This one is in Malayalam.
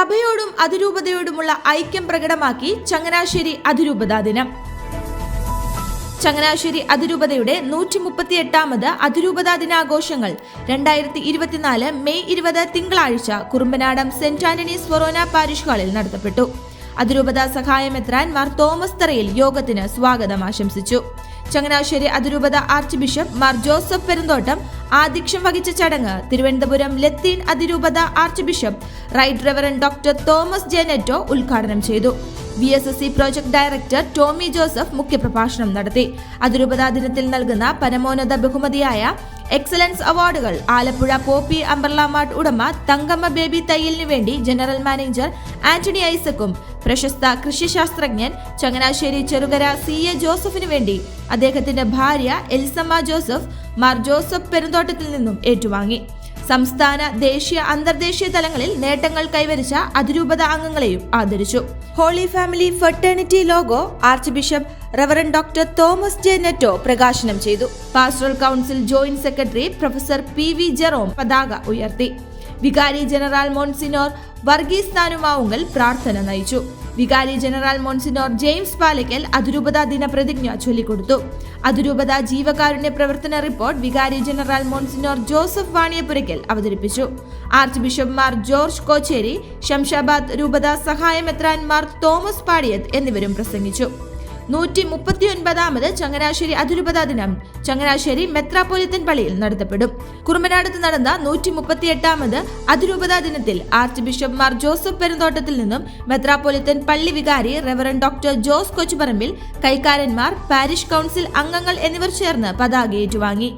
സഭയോടും അതിരൂപതയോടുമുള്ള ഐക്യം പ്രകടമാക്കി ചങ്ങനാശ്ശേരി അതിരൂപതാ ദിനം. ചങ്ങനാശ്ശേരി അതിരൂപതയുടെ നൂറ്റി മുപ്പത്തി എട്ടാമത് അതിരൂപതാ ദിനാഘോഷങ്ങൾ രണ്ടായിരത്തി ഇരുപത്തിനാല് മെയ് ഇരുപത് തിങ്കളാഴ്ച Kurumpanadam saint Antony's forane parish ഹാളിൽ നടത്തപ്പെട്ടു. അതിരൂപത സഹായമെത്രാൻ മാർ തോമസ് തറയിൽ യോഗത്തിന് സ്വാഗതം ആശംസിച്ചു. ചങ്ങനാശ്ശേരി അതിരൂപത archbishop Mar Joseph Perumthottam ആധ്യക്ഷം വഹിച്ച ചടങ്ങ് തിരുവനന്തപുരം ലത്തീൻ അതിരൂപത archbishop right reverend doctor Thomas J Netto ഉദ്ഘാടനം ചെയ്തു. V S S C project director Tommy Joseph മുഖ്യപ്രഭാഷണം നടത്തി. അതിരൂപതാ ദിനത്തിൽ നൽകുന്ന പരമോന്നത ബഹുമതിയായ എക്സലൻസ് അവാർഡുകൾ ആലപ്പുഴ പോപ്പി അംബർല മാർട്ട് ഉടമ തങ്കമ്മ ബേബി തയ്യലിനു വേണ്ടി ജനറൽ മാനേജർ ആന്റണി ഐസക്കും പ്രശസ്ത കൃഷിശാസ്ത്രജ്ഞൻ ചങ്ങനാശ്ശേരി ചെറുകര സി എ ജോസഫിനു വേണ്ടി അദ്ദേഹത്തിന്റെ ഭാര്യ എൽസമ്മ ജോസഫ് മാർ ജോസഫ് പെരുന്തോട്ടത്തിൽ നിന്നും ഏറ്റുവാങ്ങി. സംസ്ഥാന ദേശീയ അന്തർദേശീയ തലങ്ങളിൽ നേട്ടങ്ങൾ കൈവരിച്ച അതിരൂപത അംഗങ്ങളെയും ആദരിച്ചു. Holy family fraternity logo archbishop reverend doctor Thomas J Netto പ്രകാശനം ചെയ്തു. Pastoral council joint secretary professor P V Jerome പതാക ഉയർത്തി. വികാരി ജനറൽ മോൺസിനോർ വർഗീസ് താനുമാവുങ്കൽ പ്രാർത്ഥന നയിച്ചു. വികാരി ജനറൽ മോൺസിനോർ ജെയിംസ് പാലയ്ക്കൽ അതിരൂപത ദിനപ്രതിജ്ഞ ചൊല്ലിക്കൊടുത്തു. അതിരൂപത ജീവകാരുണ്യ പ്രവർത്തന റിപ്പോർട്ട് വികാരി ജനറൽ മോൺസിനോർ ജോസഫ് വാണിയപുരയ്ക്കൽ അവതരിപ്പിച്ചു. ആർച്ച് ബിഷപ്പ്മാർ ജോർജ് കോച്ചേരി ശംഷാബാദ് രൂപത സഹായമെത്രാൻമാർ തോമസ് പാടിയത് എന്നിവരും പ്രസംഗിച്ചു. നൂറ്റി മുപ്പത്തി ഒൻപതാമത് ചങ്ങനാശ്ശേരി അതിരുപതാ ദിനം. ചങ്ങനാശ്ശേരി മെത്രാപ്പൊലിത്തൻ പള്ളിയിൽ നടത്തപ്പെടും. കുറുമനാടത്ത് നടന്ന നൂറ്റി മുപ്പത്തി എട്ടാമത് അതിരൂപതാ ദിനത്തിൽ ആർച്ച് ബിഷപ്പ് മാർ ജോസഫ് പെരുന്തോട്ടത്തിൽ നിന്നും മെത്രാപ്പൊലിത്തൻ പള്ളി വികാരി റെവറൻ ഡോക്ടർ ജോസ് കൊച്ചുപറമ്പിൽ കൈക്കാരന്മാർ പാരിഷ് കൗൺസിൽ അംഗങ്ങൾ എന്നിവർ ചേർന്ന് പതാക ഏറ്റുവാങ്ങി.